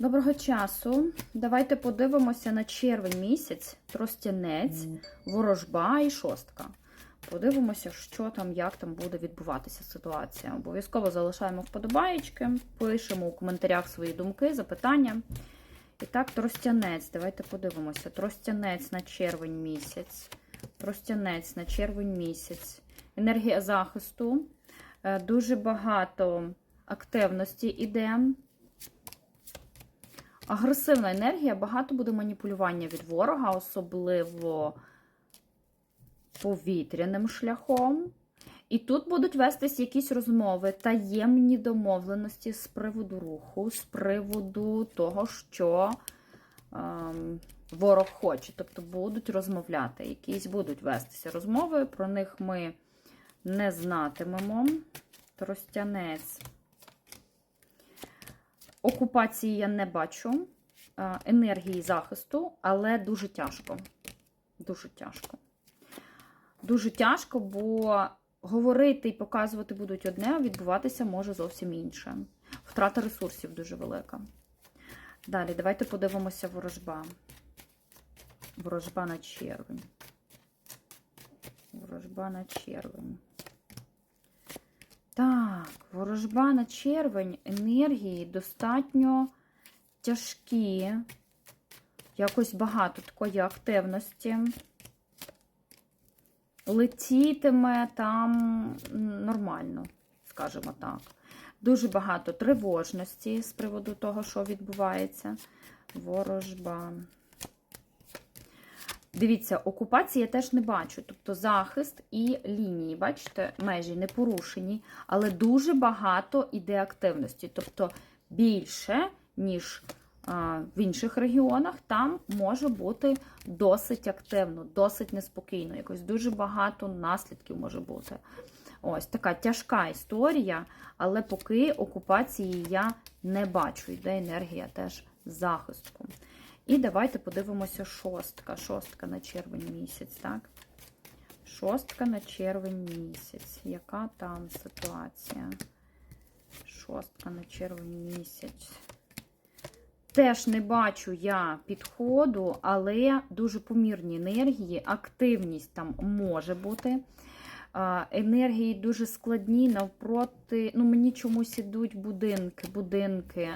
Доброго часу. Давайте подивимося на червень місяць, тростянець, ворожба і шостка. Подивимося, що там, як там буде відбуватися ситуація. Обов'язково залишаємо вподобаєчки, пишемо у коментарях свої думки, запитання. І так, тростянець. Давайте подивимося. Тростянець на червень місяць. Тростянець на червень місяць. Енергія захисту. Е, Дуже багато активності іде. Агресивна енергія, багато буде маніпулювання від ворога, особливо повітряним шляхом. І тут будуть вестись якісь розмови, таємні домовленості з приводу руху, з приводу того, що ем, ворог хоче. Тобто будуть розмовляти, якісь будуть вестися розмови, про них ми не знатимемо. Тростянець. Окупації я не бачу, е, енергії захисту, але дуже тяжко. Дуже тяжко. Дуже тяжко, бо говорити і показувати будуть одне, а відбуватися може зовсім інше. Втрата ресурсів дуже велика. Далі, давайте подивимося ворожба. Ворожба на червень. Ворожба на червень. Так, ворожба на червень, енергії достатньо тяжкі, якось багато такої активності. Летітиме там нормально, скажімо так. Дуже багато тривожності з приводу того, що відбувається. Ворожба. Дивіться, окупації я теж не бачу. Тобто захист і лінії, бачите, межі не порушені, але дуже багато іде активності. Тобто більше, ніж а, в інших регіонах, там може бути досить активно, досить неспокійно. Якось дуже багато наслідків може бути. Ось така тяжка історія, але поки окупації я не бачу. Йде енергія теж захисту. І давайте подивимося шостка. Шостка на червень місяць, так? Шостка на червень місяць. Яка там ситуація? Шостка на червень місяць. Теж не бачу я підходу, але дуже помірні енергії, активність там може бути. Енергії дуже складні, навпроти, ну мені чомусь ідуть будинки, будинки.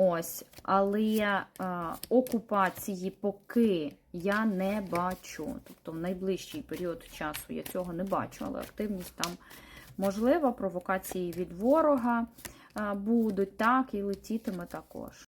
Ось, але а, окупації поки я не бачу. Тобто в найближчий період часу я цього не бачу, але активність там можлива, провокації від ворога а, будуть, так, і летітиме також.